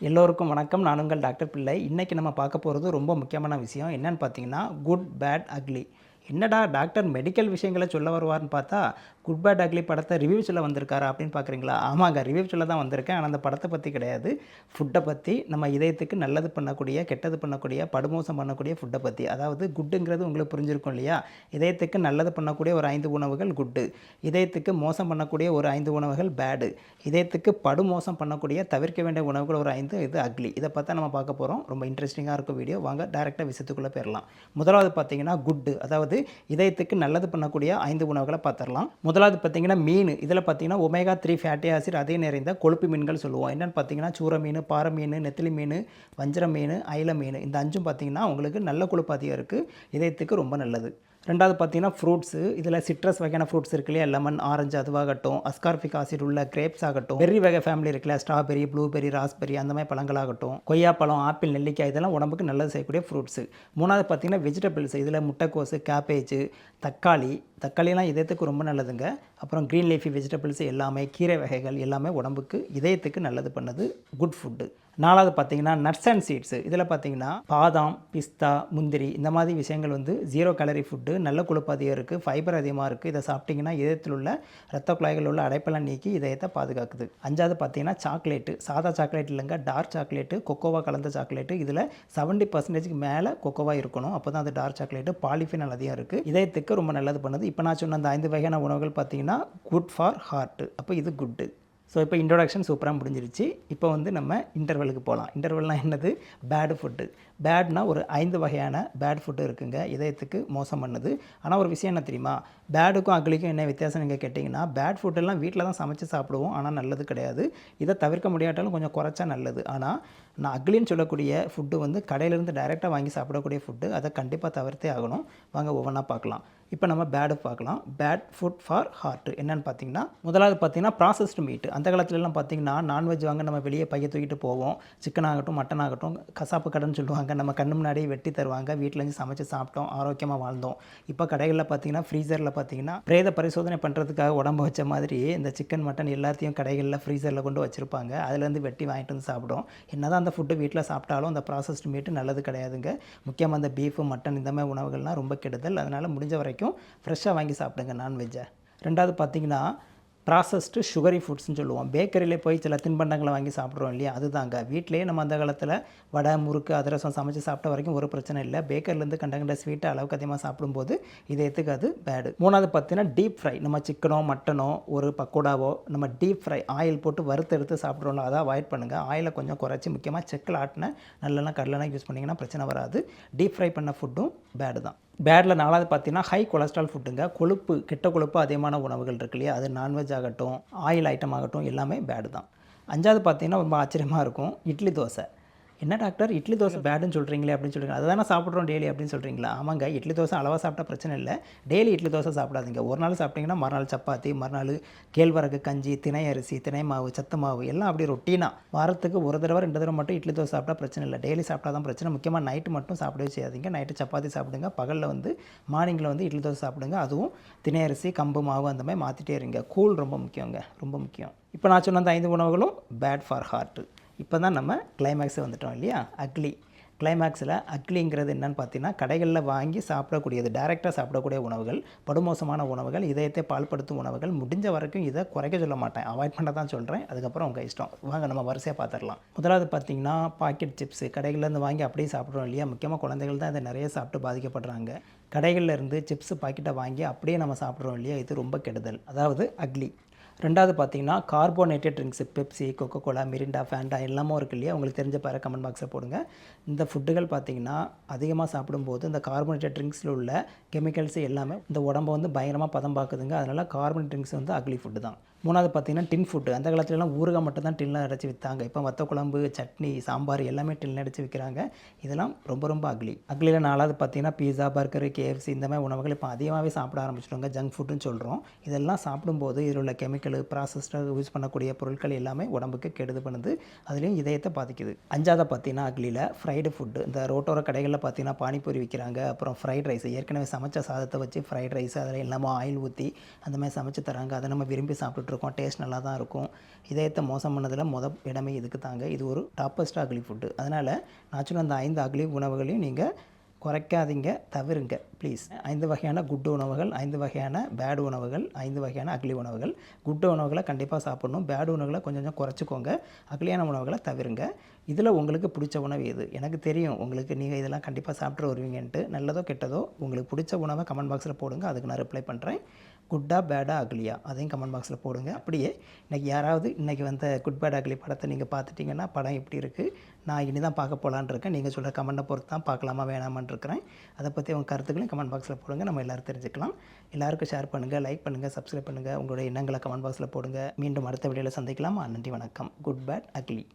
எல்லோருக்கும் வணக்கம். நான் உங்கள் டாக்டர் பிள்ளை. இன்றைக்கி நம்ம பார்க்க போகிறது ரொம்ப முக்கியமான விஷயம். என்னன்னு பார்த்தீங்கன்னா குட் பேட் அக்லி என்னடா டாக்டர் மெடிக்கல் விஷயங்களை சொல்ல வருவார்னு பார்த்தா குட் பேட் அக்லி படத்தை ரிவ்யூஸில் வந்திருக்காரு வந்திருக்காரா அப்படின்னு பார்க்குறீங்களா? ஆமாங்க ரிவ்யூஸில் தான் வந்திருக்கேன். ஆனால் அந்த படத்தை பற்றி கிடையாது. ஃபுட்டை பற்றி நம்ம இதயத்துக்கு நல்லது பண்ணக்கூடிய கெட்டது பண்ணக்கூடிய படுமோசம் பண்ணக்கூடிய ஃபுட்டை பற்றி அதாவது குட்டுங்கிறது உங்களுக்கு புரிஞ்சிருக்கும் இல்லையா? இதயத்துக்கு நல்லது பண்ணக்கூடிய ஒரு ஐந்து உணவுகள் குட்டு. இதயத்துக்கு மோசம் பண்ணக்கூடிய ஒரு ஐந்து உணவுகள் பேடு இதயத்துக்கு படுமோசம் பண்ணக்கூடிய தவிர்க்க வேண்டிய உணவுகள் ஒரு ஐந்து இது அக்லி இதை பார்த்தா நம்ம பார்க்க போகிறோம் ரொம்ப இன்ட்ரெஸ்டிங்காக இருக்கும் வீடியோ வாங்க டேரெக்டாக விஷயத்துக்குள்ளே போயிடலாம். முதலாவது பார்த்தீங்கன்னா குட்டு அதாவது இதயத்துக்கு நல்லது பண்ணக்கூடிய ஐந்து உணவுகளை பார்த்துடலாம். முதலாவது பார்த்தீங்கன்னா மீன். இதில் பார்த்தீங்கன்னா ஒமேகா த்ரீ ஃபேட்டி ஆசிட் அதே நிறைந்த கொழுப்பு மீன்கள் சொல்லுவோம். என்னென்னு பார்த்தீங்கன்னா சூர மீன் பாறை மீன் நெத்திலி மீன் வஞ்சர மீன் அயில மீன். இந்த அஞ்சும் பார்த்தீங்கன்னா உங்களுக்கு நல்ல கொழுப்பு அதிகம் இருக்குது இதயத்துக்கு ரொம்ப நல்லது. ரெண்டாவது பார்த்தீங்கன்னா ஃப்ரூட்ஸு இதில் சிட்ரஸ் வகையான ஃப்ரூட்ஸ் இருக்கு இல்லையா? லெமன் ஆரஞ்சு அதுவாகட்டும் அஸ்கார்பிக் ஆசிட் உள்ள கிரேப்ஸ் ஆகட்டும் பெர்ரி வகை ஃபேமிலி இருக்குல்ல ஸ்ட்ராபெரி ப்ளூபெரி ராஸ்பெரி அந்த மாதிரி பழங்களாகட்டும் கொய்யாப்பழம் ஆப்பிள் நெல்லிக்காய் இதெல்லாம் உடம்புக்கு நல்லது செய்யக்கூடிய ஃப்ரூட்ஸு மூணாவது பார்த்தீங்கன்னா வெஜிடபிள்ஸ் இதில் முட்டைக்கோசு கேபேஜ் தக்காளி தக்காளிலாம் இதயத்துக்கு ரொம்ப நல்லதுங்க. அப்புறம் க்ரீன் லீஃபி வெஜிடபிள்ஸ் எல்லாமே கீரை வகைகள் எல்லாமே உடம்புக்கு இதயத்துக்கு நல்லது பண்ணுது குட் ஃபுட்டு நாலாவது பார்த்தீங்கன்னா நட்ஸ் அண்ட் சீட்ஸு இதில் பார்த்தீங்கன்னா பாதாம் பிஸ்தா முந்திரி இந்த மாதிரி விஷயங்கள் வந்து ஜீரோ கலரி ஃபுட்டு நல்ல கொழுப்பு அதிகம் இருக்குது ஃபைபர் அதிகமாக இருக்குது இதை சாப்பிட்டிங்கன்னா இதயத்தில் உள்ள ரத்த குழாய்கள் உள்ள அடைப்பெல்லாம் நீக்கி இதயத்தை பாதுகாக்குது. அஞ்சாவது பார்த்தீங்கன்னா சாக்லேட்டு சாதா சாக்லேட் இல்லைங்க டார்க் சாக்லேட்டு கொக்கோவா கலந்த சாக்லேட்டு இதில் செவன்ட்டி பர்சன்டேஜ்க்கு மேலே கொக்கோவா இருக்கணும். அப்போ தான் அது டார்க் சாக்லேட்டு பாலிஃபினால் அதிகம் இருக்குது இதயத்துக்கு ரொம்ப நல்லது பண்ணுது. இப்போ நான் சொன்ன அந்த ஐந்து வகையான உணவுகள் பார்த்தீங்கன்னா குட் ஃபார் ஹார்ட்டு அப்போ இது குட்டு ஸோ இப்போ இன்ட்ரோடக்ஷன் சூப்பராக முடிஞ்சிருச்சு. இப்போ வந்து நம்ம இன்டர்வலுக்கு போகலாம் இன்டர்வல்னால் என்னது? பேடு ஃபுட்டு பேட்னா ஒரு ஐந்து வகையான பேட் ஃபுட்டு இருக்குங்க. இதயத்துக்கு மோசம் பண்ணுது. ஆனால் ஒரு விஷயம் என்ன தெரியுமா? பேடுக்கும் அக்லிக்கும் என்ன வித்தியாசம் நீங்கள் கேட்டிங்கன்னா பேட் ஃபுட்டெல்லாம் வீட்டில் தான் சமைச்சு சாப்பிடுவோம். ஆனால் நல்லது கிடையாது. இதை தவிர்க்க முடியாட்டாலும் கொஞ்சம் குறைச்சா நல்லது. ஆனால் நான் அக்லின்னு சொல்லக்கூடிய ஃபுட்டு வந்து கடையிலேருந்து டைரெக்டாக வாங்கி சாப்பிடக்கூடிய ஃபுட்டு அதை கண்டிப்பாக தவிர்த்தே ஆகணும். வாங்க ஒவ்வொன்றா பார்க்கலாம். இப்போ நம்ம பேடை பார்க்கலாம். பேட் ஃபுட் ஃபார் ஹார்ட் என்னென்னு பார்த்தீங்கன்னா முதலாவது பார்த்தீங்கன்னா ப்ராசஸ்டு மீட் அந்த காலத்துலலாம் பார்த்தீங்கன்னா நான்வெஜ் வாங்க நம்ம வெளியே பைய தூக்கிட்டு போவோம். சிக்கன் ஆகட்டும் மட்டன் ஆகட்டும் கசாப்பு கடைன்னு சொல்லுவாங்க. நம்ம கண்ணு முன்னாடியே வெட்டி தருவாங்க. வீட்டிலேருந்து சமைச்சு சாப்பிட்டோம் ஆரோக்கியமாக வாழ்ந்தோம். இப்போ கடைகளில் பார்த்தீங்கன்னா ஃப்ரீசரில் பார்த்தீங்கன்னா பிரேத பரிசோதனை பண்ணுறதுக்காக உடம்பு வச்ச மாதிரி இந்த சிக்கன் மட்டன் எல்லாத்தையும் கடைகளில் ஃப்ரீசரில் கொண்டு வச்சுருப்பாங்க. அதுலேருந்து வெட்டி வாங்கிட்டு வந்து சாப்பிடும் என்னதான் அந்த ஃபுட்டு வீட்டில் சாப்பிட்டாலும் அந்த ப்ராசஸ்டு மீட்டு நல்லது கிடையாதுங்க. முக்கியமாக அந்த பீஃபு மட்டன் இந்த மாதிரி உணவுகள்லாம் ரொம்ப கெடுதல். அதனால் முடிஞ்ச வரைக்கும் ஃப்ரெஷ்ஷாக வாங்கி சாப்பிடுங்க நான்வெஜ்ஜை. ரெண்டாவது பார்த்தீங்கன்னா ப்ராசஸ்டு சுகரி ஃபுட்ஸ்னு சொல்லுவோம். பேக்கரியில் போய் சில தின்பண்டங்களை வாங்கி சாப்பிட்றோம் இல்லையா? அதுதாங்க. வீட்டிலேயே நம்ம அந்த காலத்தில் வடை முறுக்கு அதிரசம் சமைச்சு சாப்பிட்ட வரைக்கும் ஒரு பிரச்சனை இல்லை. பேக்கரிலேருந்து கண்ட கண்ட ஸ்வீட்டை அளவுக்கு அதிகமாக சாப்பிடும்போது இதயத்துக்கு அது? பேடு மூணாவது பார்த்தீங்கன்னா டீப் ஃப்ரை நம்ம சிக்கனோ மட்டனோ ஒரு பக்கோடாவோ நம்ம டீப் ஃப்ரை ஆயில் போட்டு வறுத்து எடுத்து சாப்பிட்றோம்ல அதை அவாய்ட் பண்ணுங்கள் ஆயிலை கொஞ்சம் குறைச்சி முக்கியமாக செக்கில் ஆட்டின நல்லெல்லாம் கடலெல்லாம் யூஸ் பண்ணிங்கன்னா பிரச்சனை வராது. டீப் ஃப்ரை பண்ண ஃபுட்டும் பேடு தான். பேடில் நாலாவது பார்த்தீங்கன்னா ஹை கொலஸ்ட்ரால் ஃபுட்டுங்க கொழுப்பு கெட்ட கொழுப்பு அதிகமான உணவுகள் இருக்கு இல்லையா? அது நான்வெஜ் ஆகட்டும் ஆயில் ஐட்டம் ஆகட்டும் எல்லாமே பேடு தான். அஞ்சாவது பார்த்தீங்கன்னா ரொம்ப ஆச்சரியமாக இருக்கும் இட்லி தோசை. என்ன டாக்டர்? இட்லி தோசை பேடுன்னு சொல்கிறீங்களே அப்படின்னு சொல்கிறீங்க அதை தானே சாப்பிட்றோம் டெய்லி அப்படின்னு சொல்கிறீங்களா ஆமாங்க. இட்லி தோசை அளவாக சாப்பிட்டா பிரச்சனை இல்லை. டெய்லி இட்லி தோசை சாப்பிடாதீங்க. ஒரு நாள் சாப்பிட்டீங்கன்னா மறுநாள் சப்பாத்தி மறுநாள் கேழ்வரகு கஞ்சி திணை அரிசி திணை மாவு சத்து மாவு எல்லாம் அப்படி ரொட்டீனாக வாரத்துக்கு ஒரு தடவை ரெண்டு தடவை மட்டும் இட்லி தோசை சாப்பிட்டா பிரச்சனை இல்லை. டெய்லி சாப்பிட்டா தான் பிரச்சனை. முக்கியமாக நைட்டு மட்டும் சாப்பிடவே செய்யாதீங்க. நைட்டு சப்பாத்தி சாப்பிடுங்க. பகலில் வந்து மார்னிங்கில் வந்து இட்லி தோசை சாப்பிடுங்க. அதுவும் திணை அரிசி கம்பு மாவு அந்த மாதிரி மாற்றிட்டே இருங்க. கூழ் ரொம்ப முக்கியங்க. ரொம்ப முக்கியம். இப்போ நான் சொன்ன அந்த ஐந்து உணவுகளும் பேட் ஃபார் ஹார்ட்டு இப்போ தான் நம்ம கிளைமேக்ஸை வந்துட்டோம் இல்லையா? அக்லி கிளைமேக்ஸில் அக்லிங்கிறது என்னென்னு பார்த்தீங்கன்னா கடைகளில் வாங்கி சாப்பிடக்கூடியது டைரெக்டாக சாப்பிடக்கூடிய உணவுகள் படுமோசமான உணவுகள் இதயத்தை பால்படுத்தும் உணவுகள் முடிஞ்ச வரைக்கும் இதை குறைக்க சொல்ல மாட்டேன். அவாய்ட் பண்ண தான் சொல்கிறேன் அதுக்கப்புறம் உங்கள் இஷ்டம். வாங்க நம்ம வரிசையாக பார்த்துடலாம். முதலாவது பார்த்தீங்கன்னா பாக்கெட் சிப்ஸு கடைகள்லேருந்து வாங்கி அப்படியே சாப்பிட்றோம் இல்லையா? முக்கியமாக குழந்தைகள் தான் இதை நிறைய சாப்பிட்டு பாதிக்கப்படுறாங்க. கடைகளில் இருந்து சிப்ஸு பாக்கெட்டை வாங்கி அப்படியே நம்ம சாப்பிட்றோம் இல்லையா? இது ரொம்ப கெடுதல். அதாவது அக்லி ரெண்டாவது பார்த்தீங்கன்னா carbonated drinks Pepsi Coca Cola Mirinda Fanta எல்லாமும் இருக்கு இல்லையா? உங்களுக்கு தெரிஞ்ச பாரு கமெண்ட் பாக்ஸில் போடுங்க. இந்த ஃபுட்டுகள் பார்த்தீங்கன்னா அதிகமாக சாப்பிடும்போது இந்த கார்போனேட்டட் ட்ரிங்க்ஸில் உள்ள கெமிக்கல்ஸ் எல்லாமே இந்த உடம்பை வந்து பயங்கரமாக பதம் பார்க்குதுங்க அதனால் கார்பன் ட்ரிங்க்ஸ் வந்து அக்லி ஃபுட்டு தான். மூணாவது பார்த்தீங்கன்னா டின் ஃபுட்டு அந்த காலத்துலலாம் ஊறுகாய் மட்டும் தான் டின்லாம் அடைச்சி விற்றாங்க இப்போ வத்த குழம்பு சட்னி சாம்பார் எல்லாமே டின்னில் அடைச்சி விற்கிறாங்க இதெல்லாம் ரொம்ப ரொம்ப அக்லி அக்லியில் நாலாவது பார்த்தீங்கன்னா பீஸா பர்கர் கேஎஃப்சி இந்த மாதிரி உணவுகள் இப்போ அதிகமாகவே சாப்பிட ஆரம்பிச்சிடுவாங்க ஜங்க் ஃபுட்டுன்னு சொல்கிறோம் இதெல்லாம் சாப்பிடும்போது இதில் உள்ள கெமிக்கல் கெமிக்கல் ப்ராசஸ்டாக யூஸ் பண்ணக்கூடிய பொருட்கள் எல்லாமே உடம்புக்கு கெடுது பண்ணுது. அதுலேயும் இதயத்தை பாதிக்குது. அஞ்சாவது பார்த்தீங்கன்னா அக்லியில் ஃப்ரைடு ஃபுட்டு இந்த ரோட்டோர கடைகளில் பார்த்தீங்கன்னா பானிபூரி விற்கிறாங்க அப்புறம் ஃப்ரைட் ரைஸ் ஏற்கனவே சமைச்ச சாதத்தை வச்சு ஃப்ரைட் ரைஸ் அதில் எல்லாமே ஆயில் ஊற்றி அந்த மாதிரி சமைச்சு தராங்க. அதை நம்ம விரும்பி சாப்பிட்டுட்ருக்கோம். டேஸ்ட் நல்லா தான் இருக்கும். இதயத்தை மோசம் பண்ணதில் முத இடமே இதுக்கு தாங்க. இது ஒரு டாப்பஸ்ட் அக்லி ஃபுட்டு அதனால் நான் அந்த ஐந்து அக்லி உணவுகளையும் நீங்கள் குறைக்காதீங்க தவிருங்க ப்ளீஸ் ஐந்து வகையான குட் உணவுகள் ஐந்து வகையான பேட் உணவுகள் ஐந்து வகையான அக்லி உணவுகள். குட் உணவுகளை கண்டிப்பாக சாப்பிடணும். பேட் உணவுகளை கொஞ்சம் கொஞ்சம் குறைச்சிக்கோங்க. அக்லியான உணவுகளை தவிருங்க. இதில் உங்களுக்கு பிடிச்ச உணவு எது? எனக்கு தெரியும். உங்களுக்கு நீங்கள் இதெல்லாம் கண்டிப்பாக சாப்பிட்டு வருவீங்கன்ட்டு. நல்லதோ கெட்டதோ உங்களுக்கு பிடிச்ச உணவை கமெண்ட் பாக்ஸில் போடுங்க. அதுக்கு நான் ரிப்ளை பண்ணுறேன் குட்டா பேடா அக்லியா அதையும் கமெண்ட் பாக்ஸில் போடுங்க. அப்படியே இன்றைக்கி யாராவது இன்றைக்கி வந்த குட் பேட் அக்லி படத்தை நீங்கள் பார்த்துட்டிங்கன்னா படம் எப்படி இருக்குது நான் இனி தான் பார்க்க போகலான்னு இருக்கேன். நீங்கள் சொல்கிற கமெண்ட்டை பொறுத்து தான் பார்க்கலாமா வேணாமான்னு இருக்கிறேன். அதை பற்றி உங்கள் கருத்துக்களையும் கமெண்ட் பாக்ஸில் போடுங்க. நம்ம எல்லோரும் தெரிஞ்சுக்கலாம். எல்லாருக்கும் ஷேர் பண்ணுங்கள் லைக் பண்ணுங்கள் சப்ஸ்கிரைப் பண்ணுங்கள் உங்களுடைய எண்ணங்களை கமெண்ட் பாக்ஸில் போடுங்க. மீண்டும் அடுத்த வீடியோவில் சந்திக்கலாமா. நன்றி வணக்கம். Good bad ugly